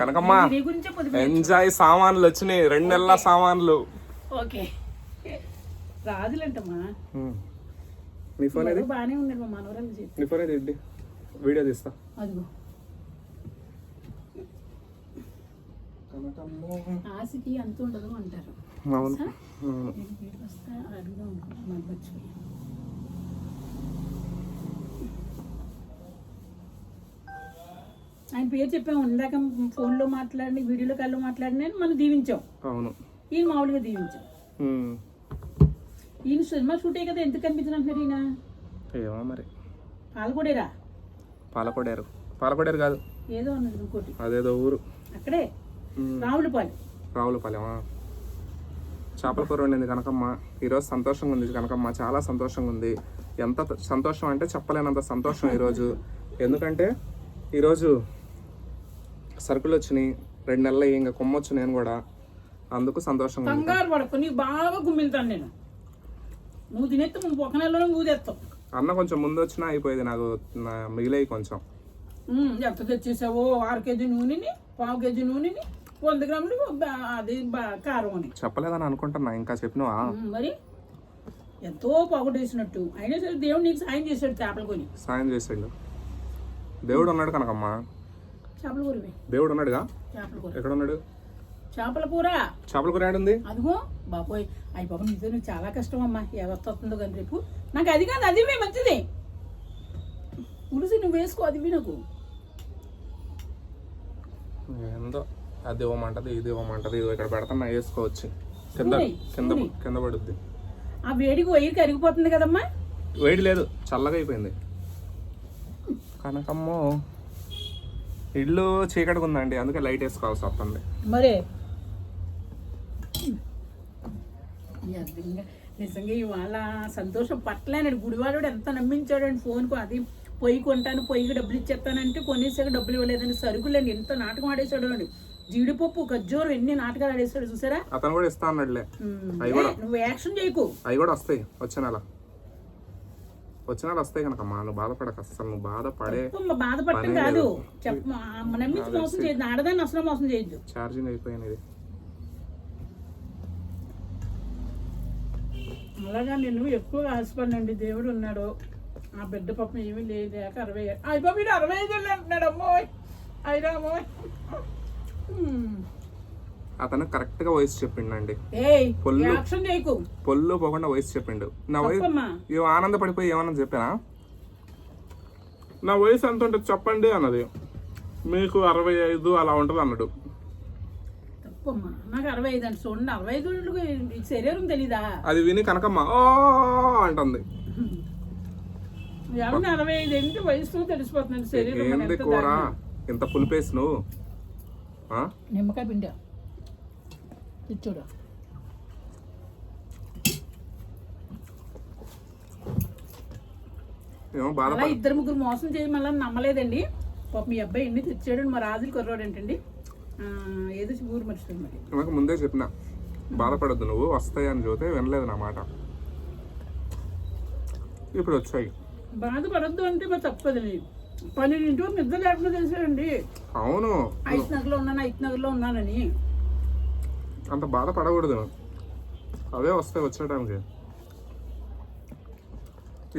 Kanakamma enjoy సామాన్లు వచ్చినాయి. రెండు నెలల సామాన్లు. ఓకే. రాదులంటమ్మా. ఉమ్. నీ ఫోన్ ఏది? బాగానే ఉన్నాడు మా మనవరాలు చేతి నీ ఫోన్ ఏది వీడియో తీస్తా. అదిగో. ఆశకి అంత ఉండదు అంటారు. అవును. వస్తా అడుగుదాం అనుకుంటున్నాను మర్చిపోయాను ఆయన పేరు చెప్పాము ఇందాక ఫోన్లో మాట్లాడి వీడియోలో కాల్లో మాట్లాడిన మనం దీవించాం. అవును. ఈయన మామూలుగా దీవించాం. ఈయన సినిమా షూటే కదా ఎందుకు కనిపించిన అంటున్నారు ఈయన? ఏమో మరి. పాల్గొడేరా పాలకొడారు. పాలకొడారు కాదు. ఏదో అన్నది ఇంకోటి. అదేదో ఊరు. అక్కడే. రావులపాలెం. రావులపాలెమా? చేపల కూర వండింది కనకమ్మ. ఈరోజు సంతోషంగా ఉంది కనకమ్మ. చాలా సంతోషంగా ఉంది. ఎంత సంతోషం అంటే చెప్పలేనంత సంతోషం ఈరోజు. ఎందుకంటే ఈరోజు సరుకులు వచ్చినాయి రెండు నెలలు ఇంకా కొమ్మొచ్చు నేను కూడా. అందుకు సంతోషంగా ఉంది కంగారు పడకు నీకు బాగా గుమ్మిలుతాను నేను. నువ్వు తినేస్తే నువ్వు ఒక నెలలో నువ్వు తెస్తావు అన్న కొంచెం ముందు వచ్చినా అయిపోయేది నాకు నా మిగిలేయి కొంచెం. ఉమ్, ఎంత తెచ్చేసావో ఆరు కేజీ నూనెని పావు కేజీ నూనెని వంద గ్రాములు బా- అది బా- కారం అని. చెప్పలేదని అనుకుంటున్నా ఇంకా చెప్పినవా? ఉమ్, మరి? ఎంతో పొగటేసినట్టు అయినా సరే దేవుడు నీకు సాయం చేశాడు చేపలు కొని. సాయం చేసాడు దేవుడు ఉన్నాడు కనకమ్మ చేపల కూరవి దేవుడు ఉన్నాడుగా చేపల కూర. ఎక్కడ ఉన్నాడు చేపల కూర. చేపల కూర ఏడుంది? అదిగో బాబోయ్. అయ్యి బాబు నువ్వు చాలా కష్టం అమ్మా ఎవరితో వస్తుందో కానీ రేపు. నాకు అది కాదు అది మంచిది. పులుసు నువ్వు వేసుకో అది నాకు. ఏందో అది ఇవ్వమంటది ఇది ఇవ్వమంటది ఇది ఇక్కడ పెడతాను వేసుకోవచ్చు. కింద కింద. కింద పడుద్ది. ఆ వేడికి వైరు కరిగిపోతుంది కదమ్మా. వేడి లేదు చల్లగా అయిపోయింది. కనకమ్మో. ఇల్లు చీకటిగా ఉందండి అందుకే లైట్ వేసుకోవాల్సి వస్తుంది. మరే? నిజంగా ఇవాళ సంతోషం పట్టలేనండి. గుడివాడు ఎంత నమ్మించాడండి ఫోన్కు? అది పొయ్యి కొంటాను పొయ్యికి డబ్బులు ఇచ్చేస్తానంటే కొనేసాక డబ్బులు ఇవ్వలేదని సరుకులండి ఎంత నాటకం ఆడేశాడు అండి. జీడిపప్పు ఖర్జూరం ఎన్ని నాటకాలు ఆడేశాడు చూసారా? అతను కూడా ఇస్తా అన్నాడులే. నువ్వు యాక్షన్ చేయకు. అవి కూడా వస్తాయి వచ్చే నెల. వచ్చే నెల వస్తాయి కనకమ్మా నువ్వు బాధపడక. అసలు నువ్వు బాధపడే బాధపడటం కాదు. లేదు. నమ్మించి మోసం చేయొద్దు. ఆడదాన్ని అసలు మోసం చేయొద్దు. ఛార్జింగ్ అయిపోయింది ఇది అలాగా నేను ఎక్కువ ఆశపడినండి. దేవుడు ఉన్నాడు. ఆ బిడ్డ పాపం ఏమీ లేదాక అరవై బాబు వీడు అరవై ఐదు అంటున్నాడు. అమ్మోయ్. అతను కరెక్ట్గా వయసు చెప్పిండండి. ఏయ్ పొల్లు. పొల్లు పోకుండా వయసు చెప్పిండు. నా వయసు ఇవి ఆనందపడిపోయి ఏమన్నా చెప్పానా? నా వయసు ఎంత ఉంటుంది చెప్పండి అన్నది. మీకు అరవై ఐదు అలా ఉంటుంది అన్నాడు. తప్పమ్మా. నాకు అరవై ఐదు అంటే చూడండి అరవై ఐదు శరీరం తెలీదా? అది విని కనకమ్మ ఓ అంటుంది. అరవై ఐదు ఏంటి? వయసు తెలిసిపోతుంది శరీరం. ఇంత పులిపేసి నువ్వు? నిమ్మకాయ పిండా. ఇచ్చుడు. ఏమో అలా బాధపడ ఇద్దరు ముగ్గురు మోసం చేయమని నమ్మలేదండి. పాప మీ అబ్బాయి ఎన్ని తెచ్చాడు మా రాజులు కుర్రాడు ఏంటండి ఏదో ఊరు మర్చిపోయింది మరి నాకు ముందే చెప్పిన. బాధపడద్దు నువ్వు వస్తాయని చూస్తే వినలేదు నా మాట. ఇప్పుడు వచ్చాయి. బాధపడద్దు అంటే మరి తప్పదండి పన్నెండింటి వరకు నిద్ర లేకుండా తెలిసాడండి అవును. ఐస్ నగర్లో ఉన్నాను ఐస్ నగర్లో ఉన్నానని. అంత బాధపడకూడదు అవే వస్తాయి వచ్చే టైంకి.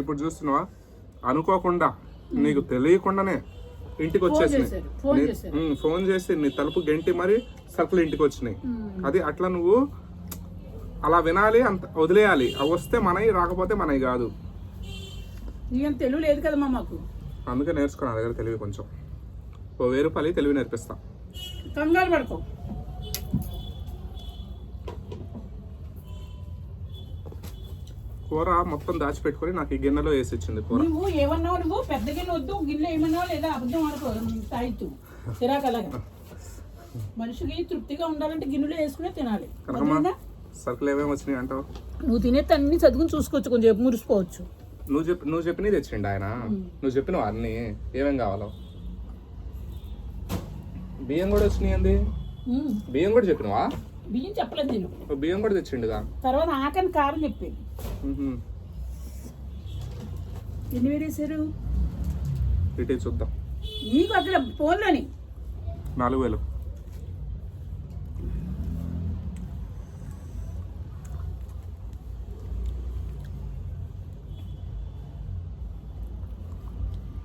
ఇప్పుడు చూస్తున్నావా? అనుకోకుండా నీకు తెలియకుండానే ఇంటికి వచ్చేసినాయి. ఫోన్ చేసి నీ తలుపు గంటి మరి సరుకులు ఇంటికి వచ్చినాయి. అది అట్లా నువ్వు అలా వినాలి అంత వదిలేయాలి. అవి వస్తే మనవి రాకపోతే మనవి కాదు. నీకేం తెలివి లేదు కదమ్మా మాకు. అందుకే నేర్చుకో నా దగ్గర తెలివి కొంచెం. ఓ వెయ్యి రూపాయలు తెలివి నేర్పిస్తా. కంగారు పడుకో. కూర మొత్తం దాచిపెట్టుకొని నాకు ఈ గిన్నెలో వేసి ఇచ్చింది కూర. నువ్వు ఏమన్నావు నువ్వు? పెద్ద గిన్నె వద్దు గిన్నె ఏమన్నావు లేదా అబద్ధం అనుకో తాయితు తిరాకలాగా మనిషికి తృప్తిగా ఉండాలంటే గిన్నెలో వేసుకునే తినాలి? సరుకులు ఏమేమి వచ్చినాయి అంటావు? నువ్వు తినే అన్ని చదువుకుని చూసుకోవచ్చు కొంచెం మురిసిపోవచ్చు. నువ్వు చెప్పి నువ్వు చెప్పినవి తెచ్చిండు ఆయన. నువ్వు చెప్పినవు అన్ని. ఏమేం కావాలో. బియ్యం కూడా వచ్చినాయి ఉమ్. బియ్యం కూడా చెప్పినవా? బియ్యం చెప్పలేదు నేను. బియ్యం కూడా తెచ్చిండుగా? తర్వాత ఆకని కారం చెప్పాను మ్హూ. ఎన్ని వేరేసారు ఇటు చూద్దాం. నీకు అక్కడ ఫోన్లోని? నాలుగు వేలు.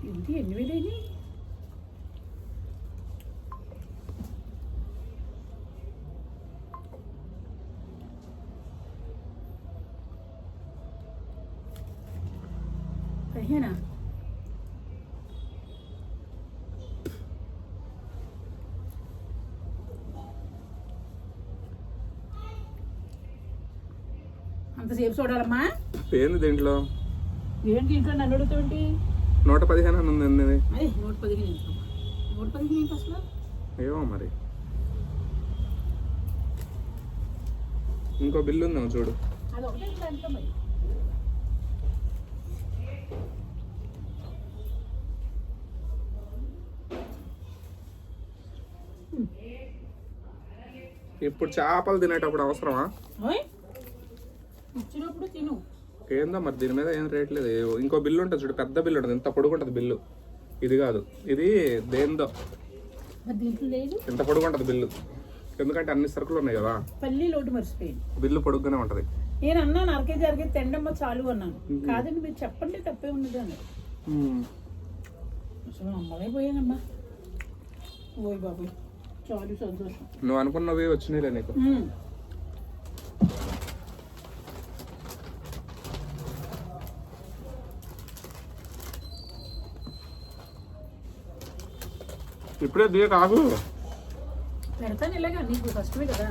ఏంటి ఎన్ని పదిహేనా అంతసేపు చూడాలమ్మా. ఏంది దీంట్లో? ఏంటి ఇంట్లో నన్ను అడుగుతావేంటి నూట పదిహేను అని ఉంది? అదే నూట పదిహేను నూట పదిహేను ఏంటి అసలు? ఏమో మరి. ఇంకో బిల్లు ఉందేమో చూడు. అది ఒకటే దాంట్లో మరి. ఇప్పుడు చేపలు తినేటప్పుడు అవసరమా? ఇచ్చినప్పుడు తిను. ఏందో మరి దీని మీద ఏం రేట్ లేదు. ఇంకో బిల్లు ఉంటుంది చూడు పెద్ద బిల్లు ఉంటుంది. ఇంత పొడుగుంటుంది బిల్లు. ఇది కాదు. ఇది దేందో. ఇంత పొడుగుంటుంది బిల్లు. ఎందుకంటే అన్ని సరుకులు ఉన్నాయి కదా. పల్లి లోటు మర్చిపోయింది బిల్లు పొడుగ్గానే ఉంటుంది. నేను అన్నాను అరకేజీ అరకేజీ తిండమ్మ చాలు అన్నాను. కాదండి మీరు చెప్పండి తప్పే ఉన్నది అన్నారు అసలు నమ్మలేకపోయానమ్మా ఓయ్ బాబు చాలు సంతోషం నువ్వు అనుకున్నవి వచ్చినాయిలే నీకు. ఇప్పుడే దిగ కాకు పెడతాను ఇలాగా నీకు కష్టమే కదా.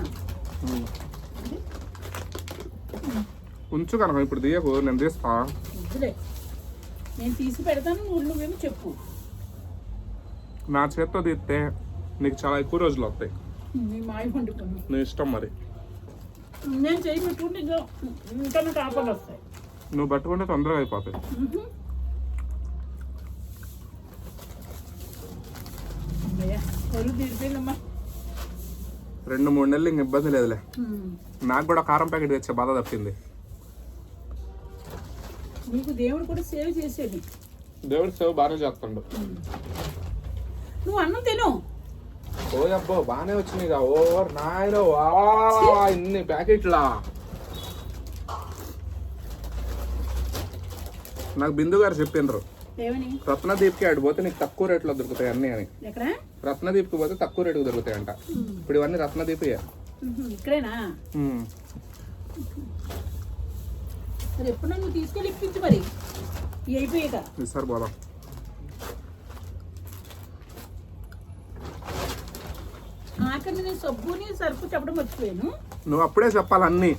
ఉంచు కనుక ఇప్పుడు దియకు నేను తీస్తా. వద్దులే. నేను తీసి పెడతాను నువ్వు నువ్వేమో చెప్పు. నా చేత్తో తీస్తే నీకు చాలా ఎక్కువ రోజులు వస్తాయి. నీ మాయ వండుకుని నీ ఇష్టం మరి. నువ్వు పట్టుకుంటే తొందరగా అయిపోతాయి. రెండు మూడు నెలలు ఇంక ఇబ్బంది లేదులే. నాకు కూడా కారం ప్యాకెట్ తెచ్చే బాధ తప్పింది. నీకు దేవుడు కూడా సేవ్ చేసేది. దేవుడి సేవ బాగానే చేస్తుండు. నువ్వు అన్నం తిను. ఓ అబ్బో బాగానే వచ్చినాయి ఓ నాయన ఇన్ని ప్యాకెట్లా? నాకు బిందు గారు చెప్పిండ్రు. రత్నదీప్కి ఆడు పోతే నీకు తక్కువ రేట్లో దొరుకుతాయి అన్ని అని. రత్నదీప్కి పోతే తక్కువ రేటుకు దొరుకుతాయంట. ఇప్పుడు ఇవన్నీ రత్నదీపే. ఇక్కడేనా? ఎప్పుడు నువ్వు తీసుకెళ్ళి ఇప్పించు మరి. అయిపోయాక. ఈసారి పోదాం. నేను సబ్బుని సరుకు చెప్పడం మర్చిపోయాను. నువ్వు అప్పుడే చెప్పాలి అన్ని.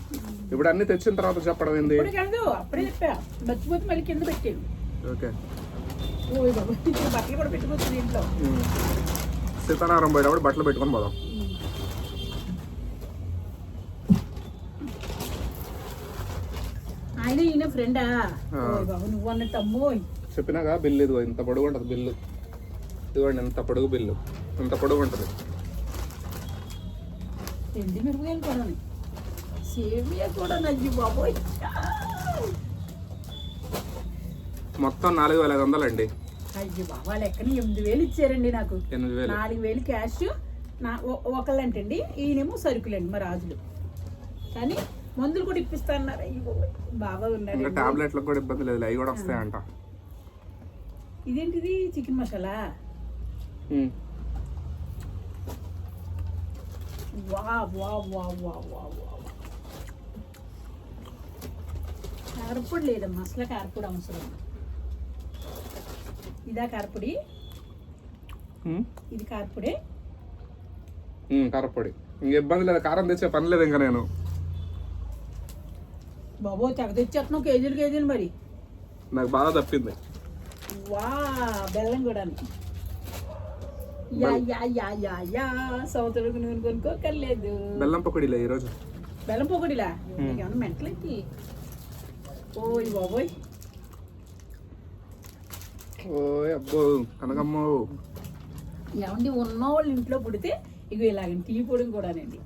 ఇప్పుడు అన్ని తెచ్చిన తర్వాత చెప్పడం ఏంది? ఇప్పుడు కాదు అప్పుడే చెప్పా. మర్చిపోతే మళ్ళీ కింద పెట్టాను ఓకే. ఓ బాబు ఇప్పుడు బట్టలు కూడా పెట్టుకోవచ్చు ఉమ్. సీతారామం పోయేటప్పుడు బట్టలు పెట్టుకొని పోదాం. ఆయన ఈయన ఫ్రెండా? బాబు నువ్వు అన్నట్టు అమ్మోయ్. చెప్పినాగా బిల్లు ఇదిగో ఇంత పొడుగు ఉంటుంది బిల్లు. ఇదిగోండి ఇంత పొడుగు బిల్లు. ఇంత పొడుగు ఉంటుంది. ఎండి మిరపకాయలు కూడా సేమియా కూడా నయ్యి బాబోయ్. మొత్తం నాలుగు వేల ఐదు వందలండి. అయ్యి బాబా లెక్కన ఎనిమిది వేలు ఇచ్చారండి నాకు. ఎనిమిది వేలు. నాలుగు వేలు క్యాష్ నా ఒకళ్ళంటండి ఈయనేమో సరుకులండి మా రాజులు. కానీ మందులు కూడా ఇప్పిస్తా అన్నారు అయ్యి బాబోయ్. బాగా ఇంకా ఉన్నాడు టాబ్లెట్లకు కూడా ఇబ్బంది లేదు అవి కూడా వస్తాయంట. ఇదేంటిది? చికెన్ మసాలా? ఉమ్. వా వా వా వా వా వా కారపొడి లేదమ్మా అసలు కారపొడి అవసరం. ఇదా కారపొడి. ఇది కారపొడి? కారపొడి. ఇంక ఇబ్బంది లేదు కారం తెచ్చే పని లేదు ఇంకా నేను. బాబో తెగ తెచ్చేస్తున్నావు కేజీలు కేజీలు మరి. నాకు బాగా తప్పింది. వా బెల్లం కూడా యా యా యా యా నూనె కొనుక్కోకర్లేదు బెల్లం పకోడీలే ఈరోజు? బెల్లం పొగడిలా ఏమన్నా మెంటలెక్కి ఓయ్ బాబోయ్. ఓ అబ్బో కనకమ్మ ఏమండి ఉన్నవాళ్ళు ఇంట్లో పుడితే ఇగో ఇలాగ టీ పొడి కూడానండి.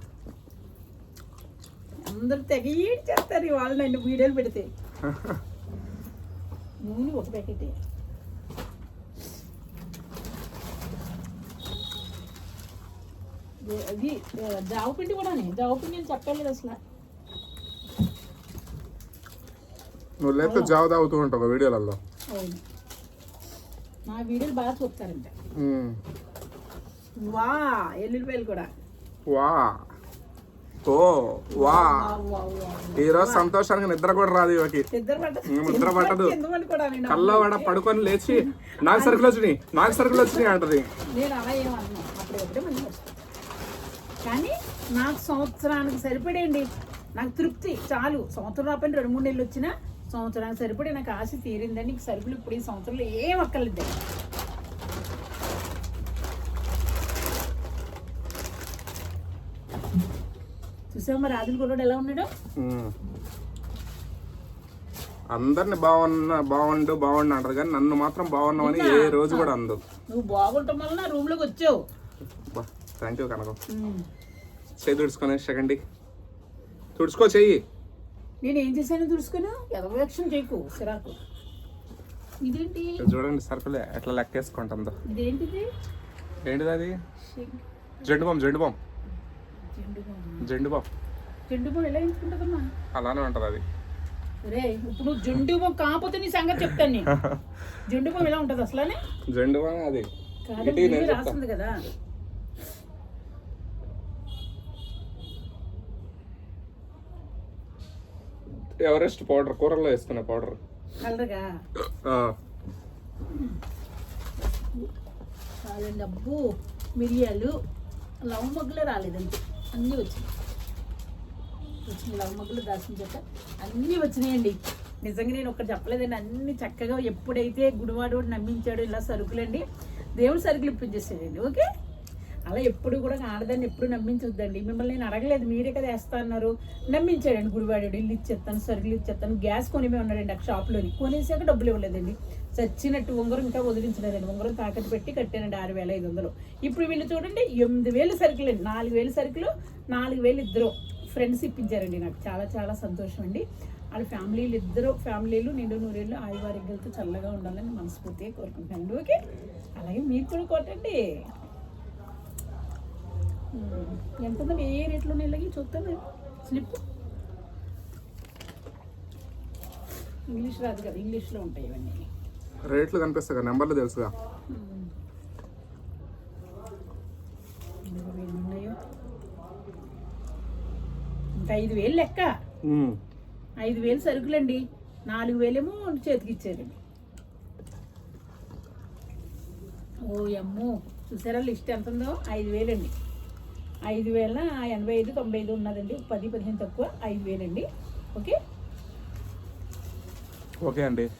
అందరూ తెగ ఏడు చేస్తారు ఇవాళ నన్ను వీడియోలు పెడితే. నూనె ఒక ప్యాకెట్. ఇది- కూడా జావ పిండి నేను చెప్పలేదు అసలు. నువ్వు లేకపోతే జావ తాగుతూ ఉంటావు వీడియోలలో నా వీడియోలు బాగా చూస్తారంట. వా ఎల్లుల్లిపాయలు కూడా. వా. ఓ వా. ఈ రోజు సంతోషానికి నిద్ర కూడా రాదు ఇవకి నిద్ర పట్టదు కల్లో వాడ పడుకొని లేచి నాకు సరుకులు వచ్చినాయి. నాకు సరుకులు వచ్చినాయి అంటది నేను అలా ఏమన్నా అప్పుడు ఎప్పుడే మంది వస్తాను కానీ నాకు సంవత్సరానికి సరిపడేయండి. నాకు తృప్తి. చాలు. సంవత్సరం రాపని రెండు మూడు నెలలు వచ్చినా సంవత్సరానికి సరిపడే నాకు ఆశ తీరిందని నీకు సరుకులు ఇప్పుడు ఈ సంవత్సరంలో ఏం అక్కర్లేదు. చూసావా మరి రాజుల కుర్రాడు ఎలా ఉన్నాడు. అందరిని బాగున్నా బాగుండు బాగుండు అంటది కానీ నన్ను మాత్రం బాగున్నామని ఏ రోజు కూడా అందు నువ్వు బాగుంటాం వల్ల నా రూమ్లోకి వచ్చావు. Thank you Kanakam. చేయి తుడుచుకొని సెకండ్ తుడుచుకో చెయ్యి. నేను ఏం చేశాను చూసుకున్నా ఎదవేక్షం చేయకు సిరాకు ఇదేంటి? ఇది చూడండి సరుకులే ఎట్లా లెక్కేసుకుంటుందో. ఇదేంటిది? ఏంటిది అది. Zandu balm Zandu balm Zandu balm Zandu balm ఎలా ఎంచుకుంటుందమ్మా? అలానే ఉంటుంది అది. రే ఇప్పుడు జెండు బామ్ కాకపోతే నీ సంగతి చెప్తాను నేను. జెండు బామ్ ఎలా ఉంటుంది అసలనే? జెండు బామ్ అది. రాస్తుంది కదా. ఎవరెస్ట్ పౌడర్ కూరల్లో వేసుకునే పౌడర్. అబ్బు మిరియాలు. లవ్ మొగ్గలు రాలేదండి. అన్నీ వచ్చినాయి. వచ్చిన లవ్ మొగ్గలు దాచిన చెక్క అన్నీ వచ్చినాయండి. నిజంగా నేను ఒకటి చెప్పలేదండి. అన్ని చక్కగా ఎప్పుడైతే గుడివాడు వాడు నమ్మించాడు ఇలా సరుకులండి దేవుడు సరుకులు ఇప్పించేసాడండి ఓకే? అలా ఎప్పుడు కూడా ఆడదాన్ని ఎప్పుడు నమ్మించొద్దండి. మిమ్మల్ని నేను అడగలేదు మీరే కదా వేస్తా అన్నారు. నమ్మించాడండి గుడివాడు ఇల్లు ఇచ్చేస్తాను సరుకులు ఇచ్చేస్తాను గ్యాస్ కొనిమే ఉన్నాడండి ఆ షాప్లోని. కొనేసాక డబ్బులు ఇవ్వలేదండి. చచ్చినట్టు ఉంగరం ఇంకా వదిలించలేదండి. ఉంగరం తాకట్టు పెట్టి కట్టానండి ఆరు వేల ఐదు వందలు ఇప్పుడు వీళ్ళు చూడండి ఎనిమిది వేలు సరుకులు అండి నాలుగు వేలు సరుకులు నాలుగు వేలు ఇద్దరు. ఫ్రెండ్స్ ఇప్పించారండి నాకు. చాలా చాలా సంతోషం అండి వాళ్ళ ఫ్యామిలీలు ఇద్దరు ఫ్యామిలీలు నిండు నూరేళ్ళు ఆయువారిగ్గులతో చల్లగా ఉండాలని మనస్ఫూర్తిగా కోరుకుంటున్నాను ఓకే? అలాగే మీరు కూడా కొట్టండి. ఎంత ఉందండి ఏ రేట్లో నెలకి చూస్తాను స్లిప్? ఇంగ్లీష్ రాదు కదా ఇంగ్లీష్లో ఉంటాయి ఇవన్నీ. రేట్లు కనిపిస్తాయి కదా నెంబర్లు తెలుసుగా. ఉన్నాయో? ఇంకా ఐదు వేలు లెక్క. ఐదు వేలు సరుకులండి. నాలుగు వేలేమో చేతికి ఇచ్చారండి ఓ అమ్మో చూసారా లిస్ట్ ఎంత ఉందో? ఐదు వేలండి. ఐదు వేల ఎనభై ఐదు తొంభై ఐదు ఉన్నదండి. పది పదిహేను తక్కువ ఐదు వేలండి. ఓకే? ఓకే అండి.